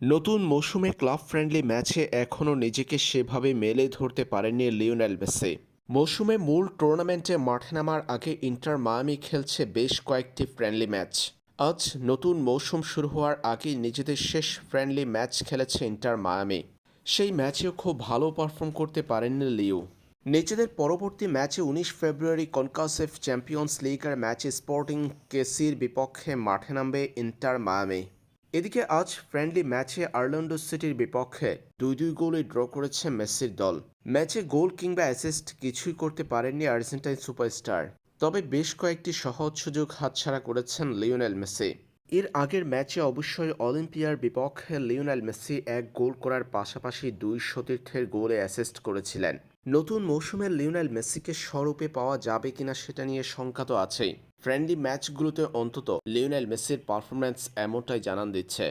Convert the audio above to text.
নতুন মৌসুমে club friendly ম্যাচে এখনও নিজেকে সেভাবে মেলে ধরতে পারেননি লিওনেল মেসি। মৌসুমে মূল টুর্নামেন্টে মাঠে নামার আগে ইন্টার মায়ামি খেলছে বেশ কয়েকটি ফ্রেন্ডলি ম্যাচ। আজ নতুন মৌসুম শুরু হওয়ার আগেই নিজেদের শেষ ফ্রেন্ডলি ম্যাচ খেলেছে ইন্টার মায়ামি। সেই ম্যাচেও খুব ভালো পারফর্ম করতে পারেননি লিও। নিজেদের পরবর্তী ম্যাচে উনিশ ফেব্রুয়ারি কনকাসেফ চ্যাম্পিয়ন্স লিগের ম্যাচে স্পোর্টিং কেসির বিপক্ষে মাঠে নামবে ইন্টার মায়ামি। এদিকে আজ ফ্রেন্ডলি ম্যাচে আর্লান্ডো সিটির বিপক্ষে দুই দুই গোলে ড্র করেছে মেসির দল। ম্যাচে গোল কিংবা অ্যাসিস্ট কিছুই করতে পারেননি আর্জেন্টাইন সুপারস্টার তবে বেশ কয়েকটি সহজ সুযোগ হাতছাড়া করেছেন লিওনেল মেসি। এর আগের ম্যাচে অবশ্যই অলিম্পিয়ার বিপক্ষে লিওনাল মেসি এক গোল করার পাশাপাশি দুই সতীর্থের গোলে অ্যাসিস্ট করেছিলেন। নতুন মৌসুমের লিওনাল মেসিকে স্বরূপে পাওয়া যাবে কিনা সেটা নিয়ে শঙ্কা তো আছেই। ফ্রেন্ডলি ম্যাচগুলোতে অন্তত লিওনাল মেসির পারফরম্যান্স এমনটাই জানান দিচ্ছে।